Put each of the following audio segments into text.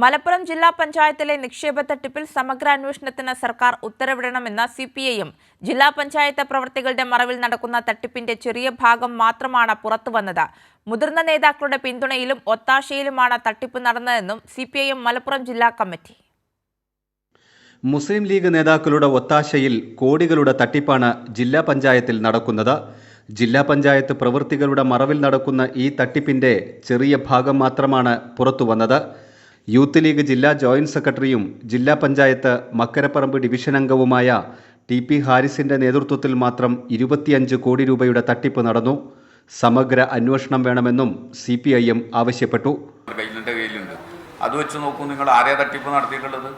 മലപ്പുറം ജില്ലാ പഞ്ചായത്തിലെ നിക്ഷേപ തട്ടിപ്പിൽ സമഗ്ര അന്വേഷണത്തിന് സർക്കാർ ഉത്തരവിടണമെന്ന സി പി ഐയും ജില്ലാ പഞ്ചായത്ത് പ്രവർത്തികളുടെ മറവിൽ നടക്കുന്ന തട്ടിപ്പിന്റെ ചെറിയ ഭാഗം മാത്രമാണ് പുറത്തുവന്നത്. മുതിർന്ന നേതാക്കളുടെ പിന്തുണയിലും ഒത്താശയിലുമാണ് തട്ടിപ്പ് നടന്നതെന്നും C P I M Malappuram ജില്ലാ കമ്മിറ്റി. മുസ്ലിം ലീഗ് നേതാക്കളുടെ ഒത്താശയിൽ കോടികളുടെ തട്ടിപ്പാണ് ജില്ലാ പഞ്ചായത്തിൽ നടക്കുന്നത്. ജില്ലാ പഞ്ചായത്ത് പ്രവൃത്തികളുടെ മറവിൽ നടക്കുന്ന ഈ തട്ടിപ്പിന്റെ ചെറിയ ഭാഗം മാത്രമാണ് പുറത്തുവന്നത്. യൂത്ത് ലീഗ് ജില്ലാ ജോയിന്റ് സെക്രട്ടറിയും ജില്ലാ പഞ്ചായത്ത് മക്കരപ്പറമ്പ് ഡിവിഷൻ അംഗവുമായ ടി പി ഹാരിസിന്റെ നേതൃത്വത്തിൽ മാത്രം ഇരുപത്തിയഞ്ച് കോടി രൂപയുടെ തട്ടിപ്പ് നടന്നു. സമഗ്ര അന്വേഷണം വേണമെന്നും സി പി ഐ എം ആവശ്യപ്പെട്ടു അത് വെച്ച് നോക്കൂ നിങ്ങൾ ആരെയാ തട്ടിപ്പ് നടത്തിയിട്ടുള്ളത്?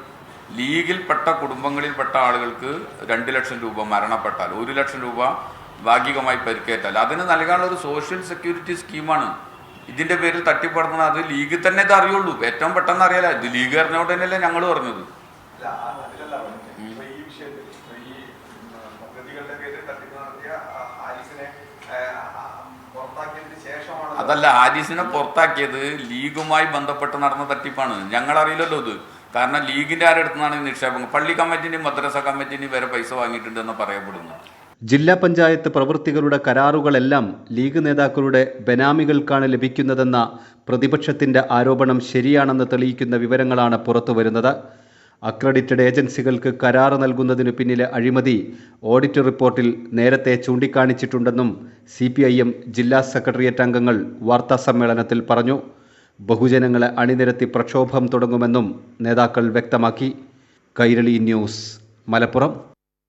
ലീഗിൽപ്പെട്ട കുടുംബങ്ങളിൽപ്പെട്ട ആളുകൾക്ക് രണ്ട് ലക്ഷം രൂപ മരണപ്പെട്ടാൽ ഒരു ലക്ഷം രൂപ ഭാഗികമായി പരിക്കേറ്റാൽ. അതിന് നൽകാനുള്ള ഒരു സോഷ്യൽ സെക്യൂരിറ്റി സ്കീമാണ് ഇതിന്റെ പേരിൽ തട്ടിപ്പടന്നത് അത് ലീഗ് തന്നെ ഇത് അറിയുള്ളൂ. ഏറ്റവും പെട്ടെന്ന് അറിയാല. ഇത് ലീഗ് അറിഞ്ഞോണ്ട് തന്നെയല്ലേ ഞങ്ങൾ പറഞ്ഞത്. അതല്ല ഹാരിസിനെ പുറത്താക്കിയത് ലീഗുമായി ബന്ധപ്പെട്ട് നടന്ന തട്ടിപ്പാണ്. ഞങ്ങൾ അറിയില്ലല്ലോ ഇത്. കാരണം ലീഗിന്റെ ആരുടെ അടുത്തുനിന്നാണ് നിക്ഷേപങ്ങൾ? പള്ളി കമ്മിറ്റിന്റെയും മദ്രസ കമ്മിറ്റിന്റെയും വരെ പൈസ വാങ്ങിയിട്ടുണ്ട് എന്ന് പറയപ്പെടുന്നു. ജില്ലാ പഞ്ചായത്ത് പ്രവൃത്തികളുടെ കരാറുകളെല്ലാം ലീഗ് നേതാക്കളുടെ ബനാമികൾക്കാണ് ലഭിക്കുന്നതെന്ന പ്രതിപക്ഷത്തിന്റെ ആരോപണം ശരിയാണെന്ന് തെളിയിക്കുന്ന വിവരങ്ങളാണ് പുറത്തുവരുന്നത്. അക്രഡിറ്റഡ് ഏജൻസികൾക്ക് കരാർ നൽകുന്നതിനു പിന്നിലെ അഴിമതി ഓഡിറ്റ് റിപ്പോർട്ടിൽ നേരത്തെ ചൂണ്ടിക്കാണിച്ചിട്ടുണ്ടെന്നും സി ജില്ലാ സെക്രട്ടേറിയറ്റ് അംഗങ്ങൾ വാർത്താസമ്മേളനത്തിൽ പറഞ്ഞു. ബഹുജനങ്ങളെ അണിനിരത്തി പ്രക്ഷോഭം തുടങ്ങുമെന്നും നേതാക്കൾ വ്യക്തമാക്കി. കൈരളി ന്യൂസ് മലപ്പുറം.